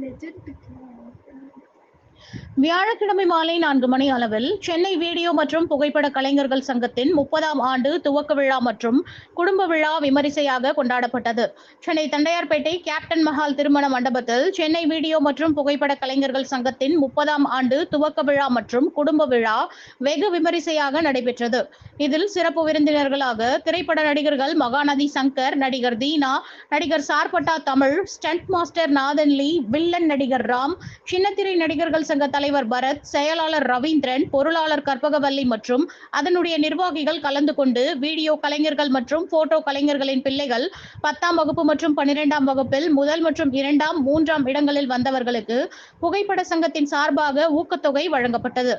Legend வியாழக்கிழமை மாலை நான்கு மணி அளவில் சென்னை வீடியோ மற்றும் புகைப்பட கலைஞர்கள் சங்கத்தின் முப்பதாம் ஆண்டு துவக்க விழா மற்றும் குடும்ப விழா விமரிசையாக கொண்டாடப்பட்டது. சென்னை தண்டையார்பேட்டை கேப்டன் மஹால் திருமண மண்டபத்தில் சென்னை வீடியோ மற்றும் புகைப்பட கலைஞர்கள் சங்கத்தின் முப்பதாம் ஆண்டு துவக்க விழா மற்றும் குடும்ப விழா வெகு விமரிசையாக நடைபெற்றது. இதில் சிறப்பு விருந்தினர்களாக திரைப்பட நடிகர்கள் மகாநதி சங்கர் நடிகர் தீனா நடிகர் Sarpatta Tamil stunt master Nathan Lee villain நடிகர் ராம் சின்னத்திரை நடிகர்கள் சங்க தலைவர் பரத் செயலாளர் ரவீந்திரன் பொருளாளர் கற்பகவல்லி மற்றும் அதனுடைய நிர்வாகிகள் கலந்து கொண்டு வீடியோ கலைஞர்கள் மற்றும் போட்டோ கலைஞர்களின் பிள்ளைகள் பத்தாம் வகுப்பு மற்றும் பன்னிரெண்டாம் வகுப்பில் முதல் மற்றும் இரண்டாம் மூன்றாம் இடங்களில் வந்தவர்களுக்கு புகைப்பட சங்கத்தின் சார்பாக ஊக்கத்தொகை வழங்கப்பட்டது.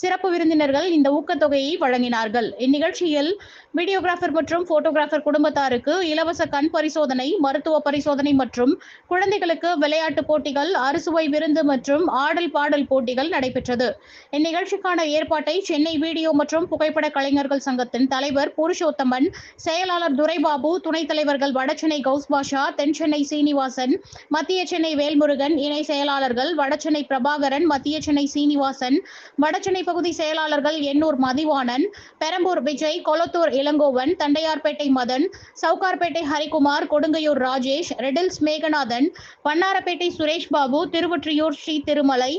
சிறப்பு விருந்தினர்கள் இந்த ஊக்கத்தொகையை வழங்கினார்கள். இந்நிகழ்ச்சியில் வீடியோகிராஃபர் மற்றும் போட்டோகிராஃபர் குடும்பத்தாருக்கு இலவச கண் பரிசோதனை மருத்துவ பரிசோதனை மற்றும் குழந்தைகளுக்கு விளையாட்டு போட்டிகள் அறுசுவை விருந்து மற்றும் ஆடல் பாடல் போட்டிகள் நடைபெற்றது. இந்நிகழ்ச்சிக்கான ஏற்பாட்டை சென்னை வீடியோ மற்றும் புகைப்பட கலைஞர்கள் சங்கத்தின் தலைவர் புருஷோத்தமன் செயலாளர் துரைபாபு துணைத் தலைவர்கள் வடசென்னை கௌஸ் பாஷா தென்சென்னை சீனிவாசன் மத்திய சென்னை வேல்முருகன் இணை செயலாளர்கள் வடசென்னை பிரபாகரன் மத்திய சென்னை சீனிவாசன் வடசென்னை பகுதி செயலாளர்கள் எண்ணூர் மதிவாணன் பெரம்பூர் விஜய் கொளத்தூர் இளங்கோவன் தண்டையார்பேட்டை மதன் சவுகார்பேட்டை ஹரிகுமார் கொடுங்கையூர் ராஜேஷ் ரெடில்ஸ் மேகநாதன் வண்ணாரப்பேட்டை சுரேஷ் பாபு திருவொற்றியூர் ஸ்ரீ திருமலை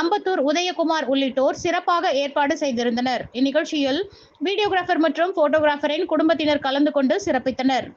அம்பத்தூர் உதயகுமார் உள்ளிட்டோர் சிறப்பாக ஏற்பாடு செய்திருந்தனர். இந்நிகழ்ச்சியில் வீடியோகிராஃபர் மற்றும் போட்டோகிராஃபரின் குடும்பத்தினர் கலந்து கொண்டு சிறப்பித்தனர்.